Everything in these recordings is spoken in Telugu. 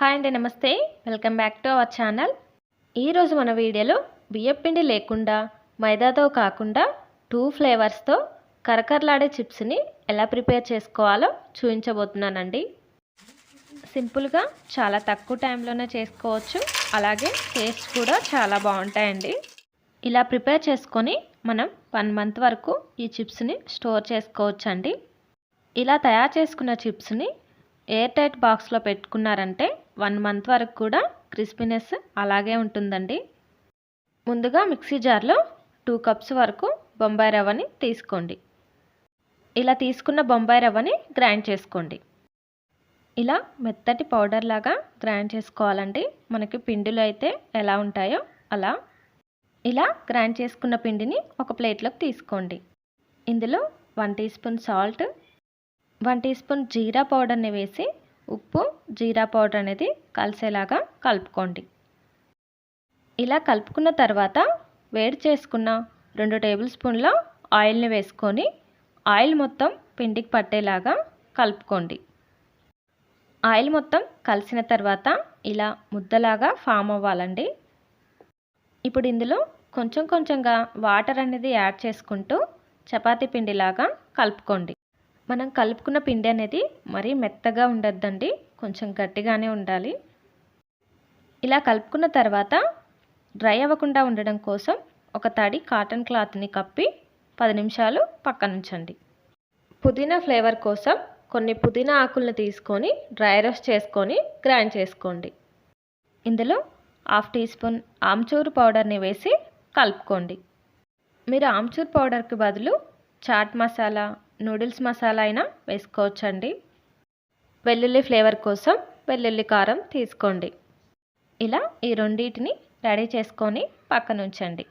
హాయ్ అండి నమస్తే. Welcome back to our channel. ఈరోజు మన వీడియోలో బియ్యపిండి లేకుండా మైదాతో కాకుండా టూ ఫ్లేవర్స్తో కరకరలాడే చిప్స్ని ఎలా ప్రిపేర్ చేసుకోవాలో చూపించబోతున్నానండి. సింపుల్గా చాలా తక్కువ టైంలోనే చేసుకోవచ్చు. అలాగే టేస్ట్ కూడా చాలా బాగుంటాయండి. ఇలా ప్రిపేర్ చేసుకొని మనం వన్ మంత్ వరకు ఈ చిప్స్ని స్టోర్ చేసుకోవచ్చండి. ఇలా తయారు చేసుకున్న చిప్స్ని ఎయిర్ టైట్ బాక్స్లో పెట్టుకున్నారంటే వన్ మంత్ వరకు కూడా క్రిస్పీనెస్ అలాగే ఉంటుందండి. ముందుగా మిక్సీ జార్లో టూ కప్స్ వరకు బొంబాయి రవ్వని తీసుకోండి. ఇలా తీసుకున్న బొంబాయి రవ్వని గ్రైండ్ చేసుకోండి. ఇలా మెత్తటి పౌడర్ లాగా గ్రైండ్ చేసుకోవాలండి. మనకి పిండిలు అయితే ఎలా ఉంటాయో అలా. ఇలా గ్రైండ్ చేసుకున్న పిండిని ఒక ప్లేట్లోకి తీసుకోండి. ఇందులో one teaspoon salt one teaspoon జీరా పౌడర్ని వేసి ఉప్పు జీరా పౌడర్ అనేది కలిసేలాగా కలుపుకోండి. ఇలా కలుపుకున్న తర్వాత వేడి చేసుకున్న రెండు టేబుల్ స్పూన్ల ఆయిల్ని వేసుకొని ఆయిల్ మొత్తం పిండికి పట్టేలాగా కలుపుకోండి. ఆయిల్ మొత్తం కలిసిన తర్వాత ఇలా ముద్దలాగా ఫామ్ అవ్వాలండి. ఇప్పుడు ఇందులో కొంచెం కొంచెంగా వాటర్ అనేది యాడ్ చేసుకుంటూ చపాతీ పిండిలాగా కలుపుకోండి. మనం కలుపుకున్న పిండి అనేది మరీ మెత్తగా ఉండద్దండి. కొంచెం గట్టిగానే ఉండాలి. ఇలా కలుపుకున్న తర్వాత డ్రై అవ్వకుండా ఉండడం కోసం ఒక తడి కాటన్ క్లాత్ని కప్పి పది నిమిషాలు పక్కన ఉంచండి. పుదీనా ఫ్లేవర్ కోసం కొన్ని పుదీనా ఆకులను తీసుకొని డ్రై రోస్ట్ చేసుకొని గ్రైండ్ చేసుకోండి. ఇందులో హాఫ్ టీ స్పూన్ ఆమ్చూరు పౌడర్ని వేసి కలుపుకోండి. మీరు ఆమ్చూర్ పౌడర్కి బదులు చాట్ మసాలా నూడిల్స్ మసాలా అయినా వేసుకోవచ్చండి. వెల్లుల్లి ఫ్లేవర్ కోసం వెల్లుల్లి కారం తీసుకోండి. ఇలా ఈ రెండింటిని రెడీ చేసుకొని పక్కన ఉంచండి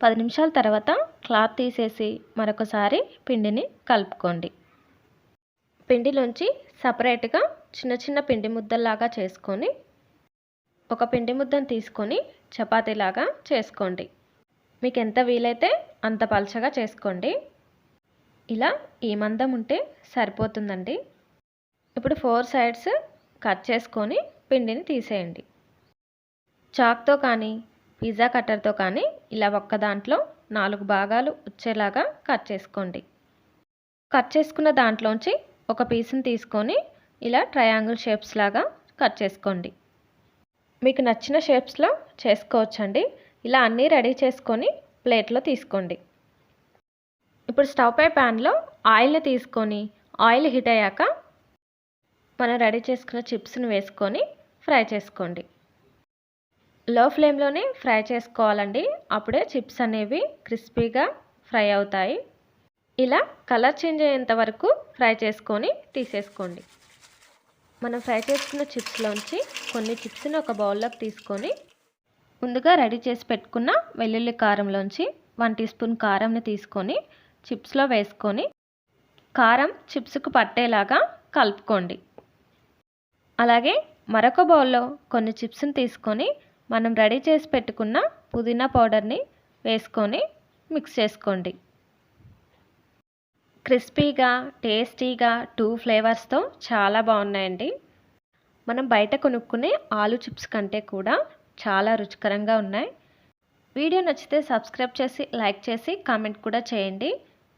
పది నిమిషాల తర్వాత క్లాత్ తీసేసి మరొకసారి పిండిని కలుపుకోండి. పిండిలోంచి సపరేట్గా చిన్న చిన్న పిండి ముద్దల్లాగా చేసుకొని ఒక పిండి ముద్దను తీసుకొని చపాతీలాగా చేసుకోండి. మీకు ఎంత వీలైతే అంత పలచగా చేసుకోండి. ఇలా ఈ మందం ఉంటే సరిపోతుందండి. ఇప్పుడు ఫోర్ సైడ్స్ కట్ చేసుకొని పిండిని తీసేయండి. చాక్తో కానీ పిజ్జా కట్టర్తో కానీ ఇలా ఒక్క దాంట్లో నాలుగు భాగాలు వచ్చేలాగా కట్ చేసుకోండి. కట్ చేసుకున్న దాంట్లోంచి ఒక పీస్ని తీసుకొని ఇలా ట్రయాంగిల్ షేప్స్ లాగా కట్ చేసుకోండి. మీకు నచ్చిన షేప్స్లో చేసుకోవచ్చండి. ఇలా అన్నీ రెడీ చేసుకొని ప్లేట్లో తీసుకోండి. ఇప్పుడు స్టవ్ పై ప్యాన్లో ఆయిల్ని తీసుకొని ఆయిల్ హీట్ అయ్యాక మనం రెడీ చేసుకున్న చిప్స్ని వేసుకొని ఫ్రై చేసుకోండి. లో ఫ్లేమ్లోనే ఫ్రై చేసుకోవాలండి. అప్పుడే చిప్స్ అనేవి క్రిస్పీగా ఫ్రై అవుతాయి. ఇలా కలర్ చేంజ్ అయ్యేంత వరకు ఫ్రై చేసుకొని తీసేసుకోండి. మనం ఫ్రై చేసుకున్న చిప్స్లోంచి కొన్ని చిప్స్ని ఒక బౌల్లోకి తీసుకొని ముందుగా రెడీ చేసి పెట్టుకున్న వెల్లుల్లి కారంలోంచి వన్ టీ స్పూన్ కారంని తీసుకొని చిప్స్లో వేసుకొని కారం చిప్స్కు పట్టేలాగా కలుపుకోండి. అలాగే మరొక బౌల్లో కొన్ని చిప్స్ని తీసుకొని మనం రెడీ చేసి పెట్టుకున్న పుదీనా పౌడర్ని వేసుకొని మిక్స్ చేసుకోండి. క్రిస్పీగా టేస్టీగా టూ ఫ్లేవర్స్తో చాలా బాగున్నాయండి. మనం బయట కొనుక్కునే ఆలు చిప్స్ కంటే కూడా చాలా రుచికరంగా ఉన్నాయి. వీడియో నచ్చితే సబ్స్క్రైబ్ చేసి లైక్ చేసి కామెంట్ కూడా చేయండి.